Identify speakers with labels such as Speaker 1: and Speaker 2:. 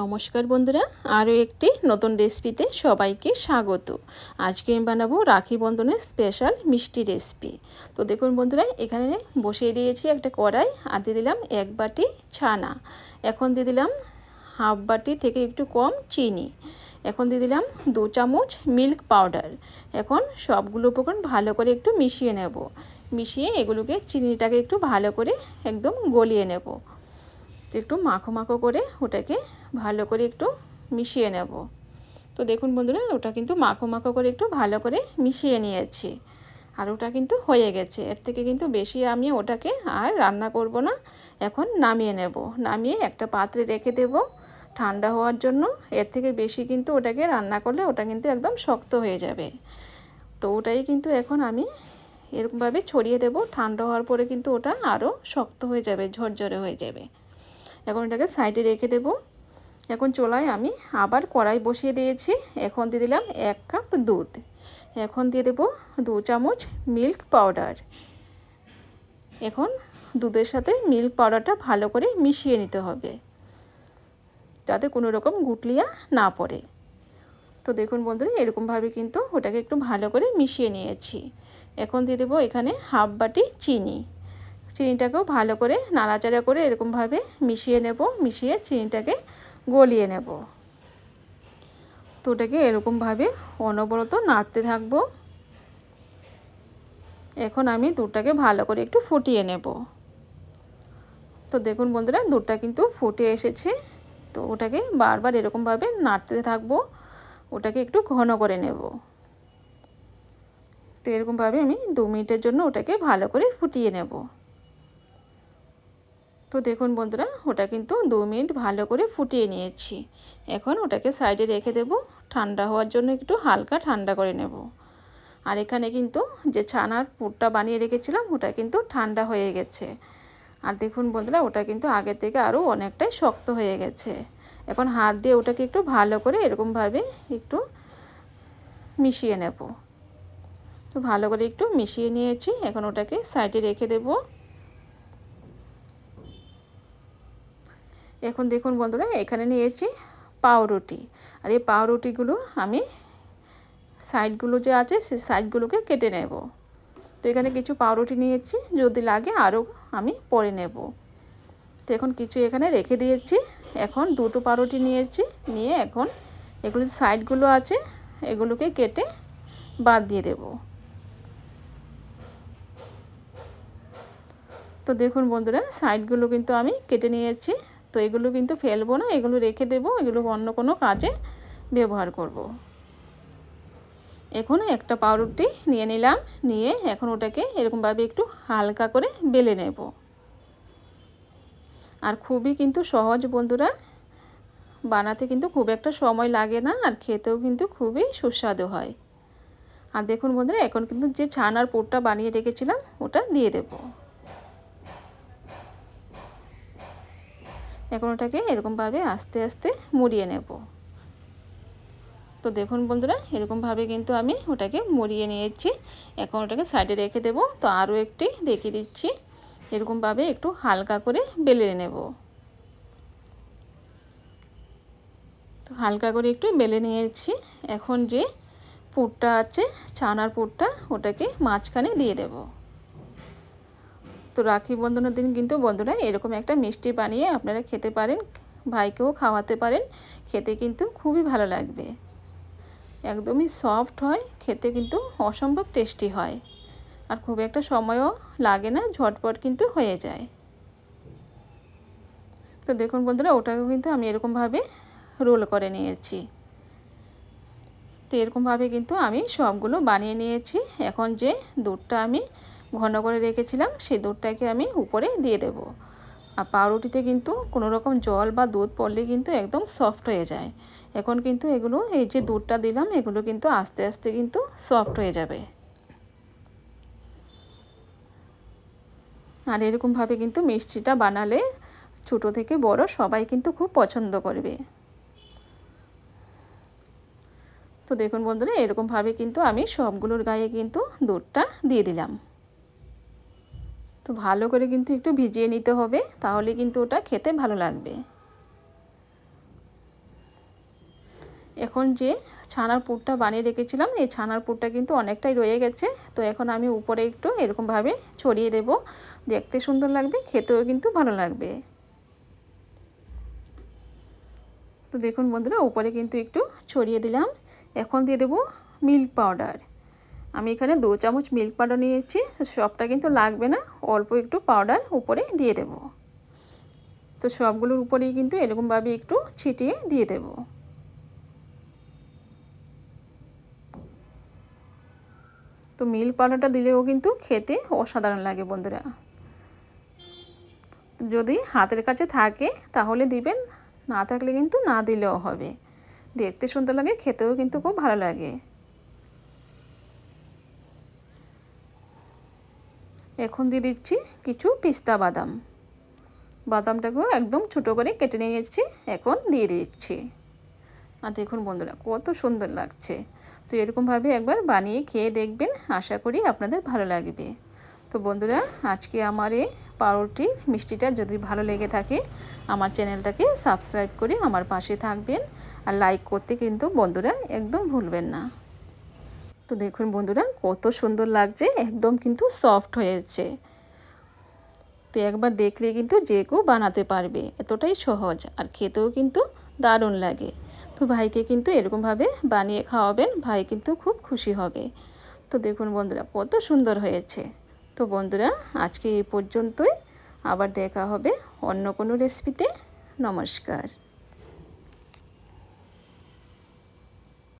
Speaker 1: নমস্কার বন্ধুরা, আরও একটি নতুন রেসিপিতে সবাইকে স্বাগত। আজকে আমি বানাবো রাখি বন্ধনের স্পেশাল মিষ্টি রেসিপি তো দেখুন বন্ধুরা, এখানে বসিয়ে দিয়েছি একটা কড়াই আর দিয়ে দিলাম এক বাটি ছানা। এখন দিয়ে দিলাম হাফ বাটি থেকে একটু কম চিনি। এখন দিয়ে দিলাম দু চামচ মিল্ক পাউডার এখন সবগুলো উপকরণ ভালো করে একটু মিশিয়ে নেব। মিশিয়ে এগুলোকে চিনিটাকে একটু ভালো করে একদম গলিয়ে নেব। একটু মাখো মাখো করে ওটাকে ভালো করে একটু মিশিয়ে নেব। তো দেখুন বন্ধুরা, ওটা কিন্তু মাখো মাখো করে একটু ভালো করে মিশিয়ে নিয়েছি। আর ওটা কিন্তু হয়ে গেছে। এর থেকে কিন্তু বেশি আমি ওটাকে আর রান্না করব না। এখন নামিয়ে নেব। নামিয়ে একটা পাত্রে রেখে দেব ঠান্ডা হওয়ার জন্য। এর থেকে বেশি কিন্তু ওটাকে রান্না করলে ওটা কিন্তু একদম শক্ত হয়ে যাবে। তো ওটাই কিন্তু এখন আমি এরকমভাবে ছড়িয়ে দেব। ঠান্ডা হওয়ার পরে কিন্তু ওটা আরও শক্ত হয়ে যাবে, ঝরঝরে হয়ে যাবে। এখন এটাকে সাইডে রেখে দেব। এখন চোলায় আমি আবার কড়াই বসিয়ে দিয়েছি। এখন দিয়ে দিলাম এক কাপ দুধ। এখন দিয়ে দেব দু চামচ মিল্ক পাউডার। এখন দুধের সাথে মিল্ক পাউডারটা ভালো করে মিশিয়ে নিতে হবে। যাতে কোনো রকম গুটলিয়া না পড়ে। তো দেখুন বন্ধুরা, এরকমভাবে কিন্তু ওটাকে একটু ভালো করে মিশিয়ে নিয়েছি। এখন দিয়ে দেবো এখানে হাফ বাটি চিনি। চিনিটাকেও ভালো করে নাড়াচাড়া করে এরকমভাবে মিশিয়ে নেব, মিশিয়ে চিনিটাকে গলিয়ে নেব। তো ওটাকে এরকমভাবে অনবরত নাড়তে থাকব। এখন আমি দুধটাকে ভালো করে একটু ফুটিয়ে নেব। তো দেখুন বন্ধুরা, দুধটা কিন্তু ফুটে এসেছে। তো ওটাকে বারবার এরকমভাবে নাড়তে থাকব। ওটাকে একটু ঘন করে নেব। তো এরকমভাবে আমি দু মিনিটের জন্য ওটাকে ভালো করে ফুটিয়ে নেব। তো দেখুন বন্ধুরা, ওটা কিন্তু দু মিনিট ভালো করে ফুটিয়ে নিয়েছি। এখন ওটাকে সাইডে রেখে দেব। ঠান্ডা হওয়ার জন্য একটু হালকা ঠান্ডা করে নেব। আর এখানে কিন্তু যে ছানার পুরটা বানিয়ে রেখেছিলাম, ওটা কিন্তু ঠান্ডা হয়ে গেছে। আর দেখুন বন্ধুরা, ওটা কিন্তু আগের থেকে আরও অনেকটাই শক্ত হয়ে গেছে। এখন হাত দিয়ে ওটাকে একটু ভালো করে এরকমভাবে একটু মিশিয়ে নেব। তো ভালো করে একটু মিশিয়ে নিয়েছি। এখন ওটাকে সাইডে রেখে দেবো। এখন দেখুন বন্ধুরা, এখানে নিয়েছি পাউরুটি। আর এই পাউরুটিগুলো আমি সাইডগুলো যে আছে সেই সাইডগুলোকে কেটে নেব। তো এখানে কিছু পাউরুটি নিয়েছি, যদি লাগে আরও আমি পরে নেব। তো এখন কিছু এখানে রেখে দিয়েছি। এখন দুটো পাউরুটি নিয়েছি, নিয়ে এখন এগুলো সাইডগুলো আছে, এগুলোকে কেটে বাদ দিয়ে দেব। তো দেখুন বন্ধুরা, সাইডগুলো কিন্তু আমি কেটে নিয়েছি। তো এগুলো কিন্তু ফেলব না, এগুলো রেখে দেবো, এগুলো অন্য কোনো কাজে ব্যবহার করব। এখন একটা পাউরুটি নিয়ে নিলাম, নিয়ে এখন ওটাকে এরকমভাবে একটু হালকা করে বেলে নেব। আর খুবই কিন্তু সহজ বন্ধুরা, বানাতে কিন্তু খুব একটা সময় লাগে না আর খেতেও কিন্তু খুবই সুস্বাদু হয়। আর দেখুন বন্ধুরা, এখন কিন্তু যে ছানার পোটটা বানিয়ে রেখেছিলাম, ওটা দিয়ে দেবো। এখন ওটাকে এরকমভাবে আস্তে আস্তে মুড়িয়ে নেব। তো দেখুন বন্ধুরা, এরকমভাবে কিন্তু আমি ওটাকে মুড়িয়ে নিয়েছি। এখন ওটাকে সাইডে রেখে দেব। তো আরও একটি দেখিয়ে দিচ্ছি। এরকমভাবে একটু হালকা করে বেলে নেব। তো হালকা করে একটু বেলে নিয়েছি। এখন যে পুরটা আছে, ছানার পুরটা, ওটাকে মাঝখানে দিয়ে দেবো। তো রাখি বন্ধনের দিন কিন্তু বন্ধুরা এরকম একটা মিষ্টি বানিয়ে আপনারা খেতে পারেন, ভাইকেও খাওয়াতে পারেন, খেতে কিন্তু খুবই ভালো লাগবে। একদমই সফট হয়, খেতে কিন্তু অসম্ভব টেস্টি হয়। আর খুব একটা সময়ও লাগে না, ঝটপট কিন্তু হয়ে যায়। তো দেখুন বন্ধুরা, ওটাকেও কিন্তু আমি এরকমভাবে রোল করে নিয়েছি। তো এরকমভাবে কিন্তু আমি সবগুলো বানিয়ে নিয়েছি। এখন যে দুধটা আমি ঘন করে রেখেছিলাম, সেই দুধটাকে আমি উপরে দিয়ে দেব। আর পাউরুটিতে কিন্তু কোনো রকম জল বা দুধ পড়লে কিন্তু একদম সফট হয়ে যায়। এখন কিন্তু এগুলো, এই যে দুধটা দিলাম, এগুলো কিন্তু আস্তে আস্তে কিন্তু সফট হয়ে যাবে। আর এরকমভাবে কিন্তু মিষ্টিটা বানালে ছোটো থেকে বড় সবাই কিন্তু খুব পছন্দ করবে। তো দেখুন বন্ধুরা, এরকমভাবে কিন্তু আমি সবগুলোর গায়ে কিন্তু দুধটা দিয়ে দিলাম। তো ভালো করে কিন্তু একটু ভিজিয়ে নিতে হবে, তাহলে কিন্তু ওটা খেতে ভালো লাগবে। এখন যে ছানার পুরটা বানিয়ে রেখেছিলাম, এই ছানার পুরটা কিন্তু অনেকটাই রয়ে গেছে, তো এখন আমি উপরে একটু এরকমভাবে ছড়িয়ে দেব, দেখতে সুন্দর লাগবে, খেতেও কিন্তু ভালো লাগবে। তো দেখুন বন্ধুরা, উপরে কিন্তু একটু ছড়িয়ে দিলাম, এখন দিয়ে দেবো মিল্ক পাউডার। আমি এখানে দু চামচ মিল্ক পাউডার নিয়েছি সবটা কিন্তু লাগবে না, অল্প একটু পাউডার উপরে দিয়ে দেব। তো সবগুলোর উপরেই কিন্তু এরকমভাবে একটু ছিটিয়ে দিয়ে দেব। তো মিল্ক পাউডারটা দিলেও কিন্তু খেতে অসাধারণ লাগে বন্ধুরা। যদি হাতের কাছে থাকে, তাহলে দিবেন, না থাকলে কিন্তু না দিলেও হবে। দেখতে সুন্দর লাগে, খেতেও কিন্তু খুব ভালো লাগে। এখন দিয়ে দিচ্ছি কিছু পিস্তা বাদাম। বাদামটাকেও একদম ছোটো করে কেটে নিয়ে এসেছি, এখন দিয়ে দিচ্ছি। আর দেখুন বন্ধুরা, কত সুন্দর লাগছে। তো এরকমভাবে একবার বানিয়ে খেয়ে দেখবেন, আশা করি আপনাদের ভালো লাগবে। তো বন্ধুরা, আজকে আমার এই পাউরুটির মিষ্টিটা যদি ভালো লেগে থাকে, আমার চ্যানেলটাকে সাবস্ক্রাইব করে আমার পাশে থাকবেন। আর লাইক করতে কিন্তু বন্ধুরা একদম ভুলবেন না। তো দেখুন বন্ধুরা, কত সুন্দর লাগছে, একদম কিন্তু সফট হয়েছে। তো একবার দেখলে কিন্তু যে কেউ বানাতে পারবে, এতটাই সহজ আর খেতেও কিন্তু দারুণ লাগে। তো ভাইকে কিন্তু এরকমভাবে বানিয়ে খাওয়াবেন, ভাই কিন্তু খুব খুশি হবে। তো দেখুন বন্ধুরা, কত সুন্দর হয়েছে। তো বন্ধুরা, আজকে এই পর্যন্তই, আবার দেখা হবে অন্য কোনো রেসিপিতে নমস্কার।